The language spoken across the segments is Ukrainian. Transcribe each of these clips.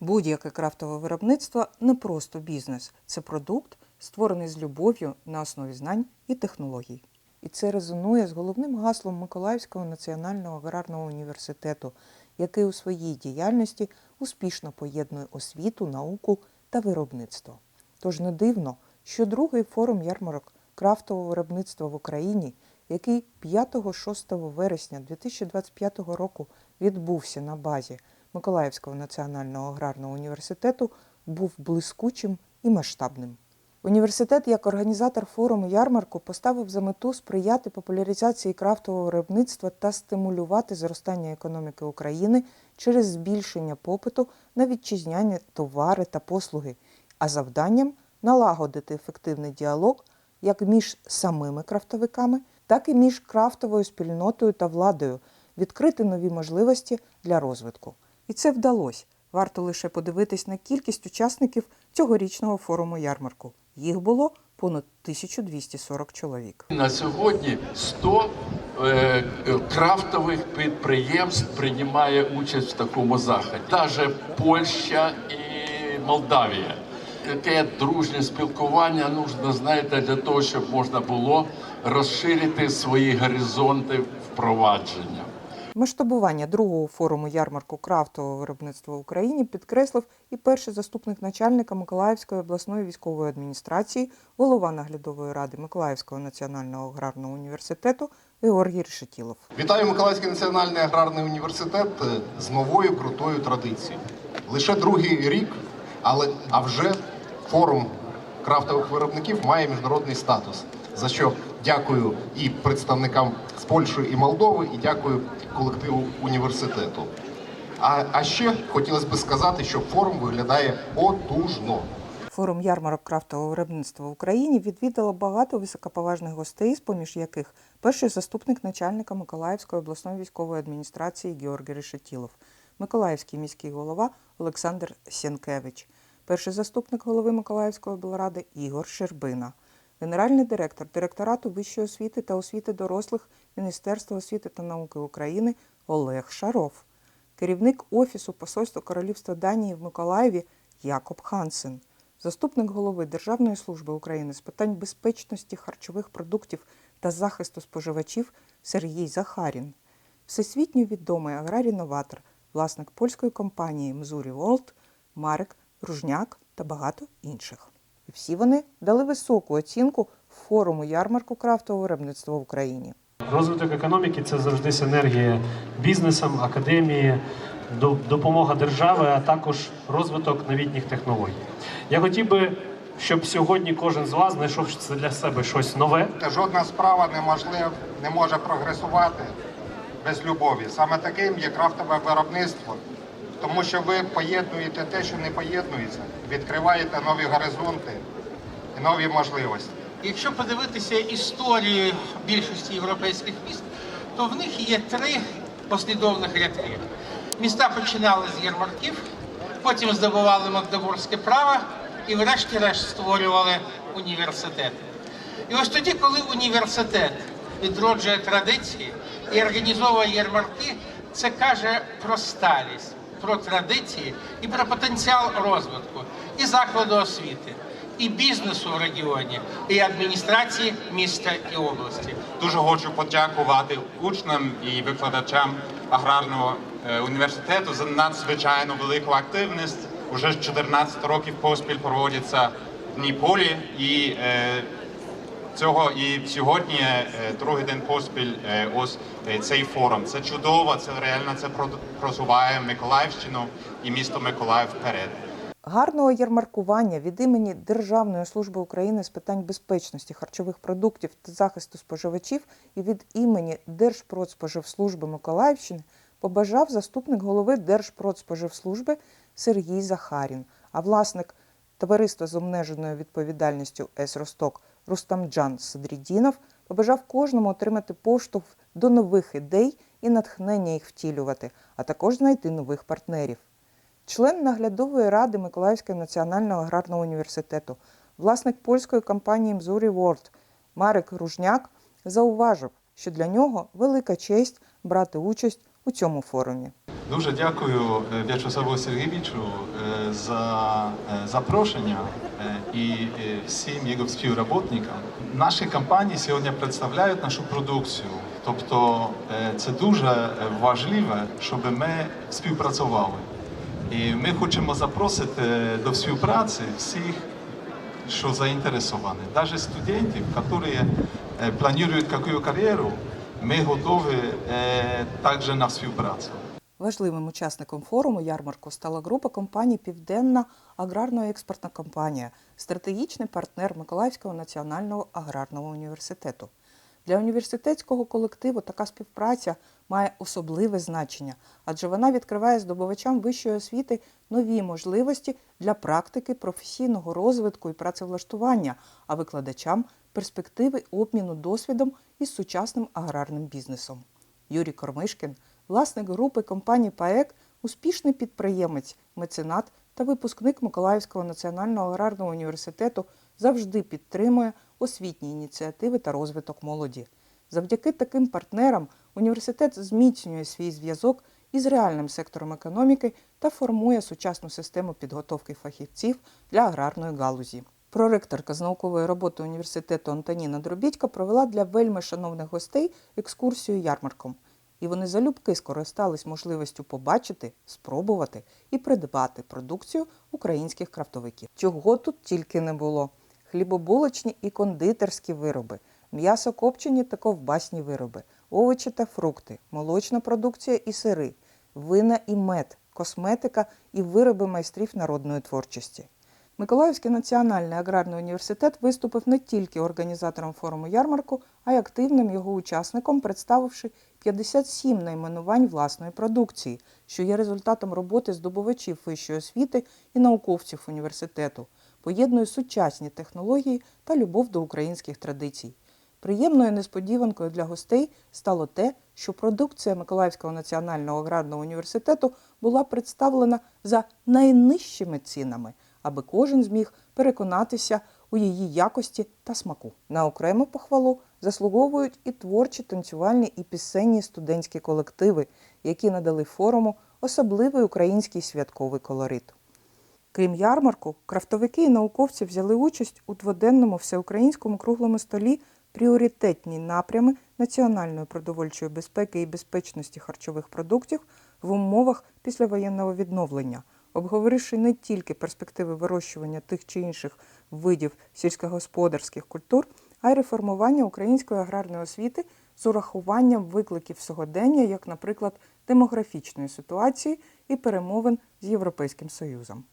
Будь-яке крафтове виробництво не просто бізнес, це продукт, створений з любов'ю на основі знань і технологій. І це резонує з головним гаслом Миколаївського національного аграрного університету, який у своїй діяльності успішно поєднує освіту, науку та виробництво. Тож не дивно, що другий форум ярмарок крафтового виробництва в Україні, який 5-6 вересня 2025 року відбувся на базі Миколаївського національного аграрного університету, був блискучим і масштабним. Університет як організатор форуму ярмарку поставив за мету сприяти популяризації крафтового виробництва та стимулювати зростання економіки України через збільшення попиту на вітчизняні товари та послуги, а завданням налагодити ефективний діалог як між самими крафтовиками, так і між крафтовою спільнотою та владою, відкрити нові можливості для розвитку. І це вдалося. Варто лише подивитись на кількість учасників цьогорічного форуму ярмарку. Їх було понад 1240 чоловік. На сьогодні 100 е, е, крафтових підприємств приймає участь в такому заході. Навіть Польща і Молдавія. Таке дружнє спілкування нужно, знаєте, для того, щоб можна було розширити свої горизонти впровадження. Масштабування другого форуму ярмарку крафтового виробництва в Україні підкреслив і перший заступник начальника Миколаївської обласної військової адміністрації, голова наглядової ради Миколаївського національного аграрного університету Георгій Решетілов. Вітаю Миколаївський національний аграрний університет е, з новою крутою традицією. Лише другий рік, але а вже форум крафтових виробників має міжнародний статус. За що дякую і представникам з Польщі і Молдови, і дякую колективу університету. А, а ще хотілося б сказати, що форум виглядає потужно. Форум ярмарок крафтового виробництва в Україні відвідало багато високоповажних гостей, з поміж яких перший заступник начальника Миколаївської обласної військової адміністрації Георгій Решетілов, Миколаївський міський голова Олександр Сєнкевич, перший заступник голови Миколаївської облради Ігор Щербина, генеральний директор директорату вищої освіти та освіти дорослих Міністерства освіти та науки України Олег Шаров, керівник офісу Посольства Королівства Данії в Миколаєві Якоб Хансен, заступник голови Державної служби України з питань безпечності харчових продуктів та захисту споживачів Сергій Захарін, всесвітньо відомий аграрій-новатор, власник польської компанії Мзурі Волт Марек Ружняк та багато інших. І всі вони дали високу оцінку форуму ярмарку крафтового виробництва в Україні. Розвиток економіки це завжди синергія бізнесом, академії, допомога держави, а також розвиток новітніх технологій. Я хотів би, щоб сьогодні кожен з вас знайшов для себе щось нове, Жодна справа неможлив, не може прогресувати без любові. Саме таким є крафтове виробництво, тому що ви поєднуєте те, що не поєднується, відкриваєте нові горизонти і нові можливості. Якщо подивитися історію більшості європейських міст, то в них є три послідовних рядки. Міста починали з ярмарків, потім здобували магдебурзьке право і, врешті-решт, створювали університети. І ось тоді, коли університет відроджує традиції і організовує ярмарки, це каже про сталість, про традиції і про потенціал розвитку і закладу освіти, і бізнесу в регіоні, і адміністрації міста і області. Дуже хочу подякувати учням і викладачам аграрного е, університету за надзвичайно велику активність. Уже 14 років поспіль проводяться дні полі, і е, цього і сьогодні е, другий день поспіль. е, ось е, цей форум. Це чудово. Це реально це просуває Миколаївщину і місто Миколаїв вперед. Гарного ярмаркування від імені Державної служби України з питань безпечності харчових продуктів та захисту споживачів і від імені Держпродспоживслужби Миколаївщини побажав заступник голови Держпродспоживслужби Сергій Захарін, а власник товариства з обмеженою відповідальністю С Росток Рустамджан Садрідінов побажав кожному отримати поштовх до нових ідей і натхнення їх втілювати, а також знайти нових партнерів. Член наглядової ради Миколаївського національного аграрного університету, власник польської компанії Мзурі World Марик Ружняк зауважив, що для нього велика честь брати участь у цьому форумі. Дуже дякую е, В'ячеславу Сергійовичу е, за е, запрошення і всім його співробітникам. Наші компанії сьогодні представляють нашу продукцію. Тобто це дуже важливо, щоб ми співпрацювали. І ми хочемо запросити до співпраці всіх, що заінтересовані. Навіть студентів, які планують яку кар'єру, ми готові е, також на співпрацю. Важливим учасником форуму ярмарку стала група компаній Південна аграрно-експортна компанія, стратегічний партнер Миколаївського національного аграрного університету. Для університетського колективу така співпраця має особливе значення, адже вона відкриває здобувачам вищої освіти нові можливості для практики, професійного розвитку і працевлаштування, а викладачам перспективи обміну досвідом із сучасним аграрним бізнесом. Юрій Кормишкін, власник групи компанії ПАЕК, успішний підприємець, меценат та випускник Миколаївського національного аграрного університету, завжди підтримує освітні ініціативи та розвиток молоді. Завдяки таким партнерам університет зміцнює свій зв'язок із реальним сектором економіки та формує сучасну систему підготовки фахівців для аграрної галузі. Проректорка з наукової роботи університету Антоніна Дробідька провела для вельми шановних гостей екскурсію ярмарком. І вони залюбки скористались можливістю побачити, спробувати і придбати продукцію українських крафтовиків. Чого тут тільки не було: хлібобулочні і кондитерські вироби, м'ясо копчені та ковбасні вироби, овочі та фрукти, молочна продукція і сири, вина і мед, косметика і вироби майстрів народної творчості. Миколаївський національний аграрний університет виступив не тільки організатором форуму ярмарку, а й активним його учасником, представивши 57 найменувань власної продукції, що є результатом роботи здобувачів вищої освіти і науковців університету, поєднує сучасні технології та любов до українських традицій. Приємною несподіванкою для гостей стало те, що продукція Миколаївського національного аграрного університету була представлена за найнижчими цінами, аби кожен зміг переконатися у її якості та смаку. На окрему похвалу заслуговують і творчі танцювальні і пісенні студентські колективи, які надали форуму особливий український святковий колорит. Крім ярмарку, крафтовики і науковці взяли участь у дводенному всеукраїнському круглому столі пріоритетні напрями національної продовольчої безпеки і безпечності харчових продуктів в умовах післявоєнного відновлення, обговоривши не тільки перспективи вирощування тих чи інших видів сільськогосподарських культур, а й реформування української аграрної освіти з урахуванням викликів сьогодення, як, наприклад, демографічної ситуації і перемовин з Європейським Союзом.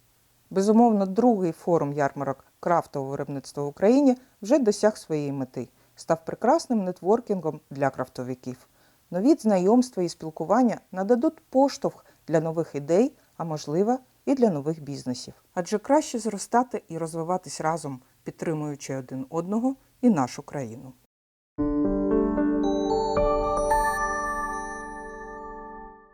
Безумовно, другий форум ярмарок крафтового виробництва в Україні вже досяг своєї мети, став прекрасним нетворкінгом для крафтовиків. Нові знайомства і спілкування нададуть поштовх для нових ідей, а можливо, і для нових бізнесів. Адже краще зростати і розвиватись разом, підтримуючи один одного і нашу країну.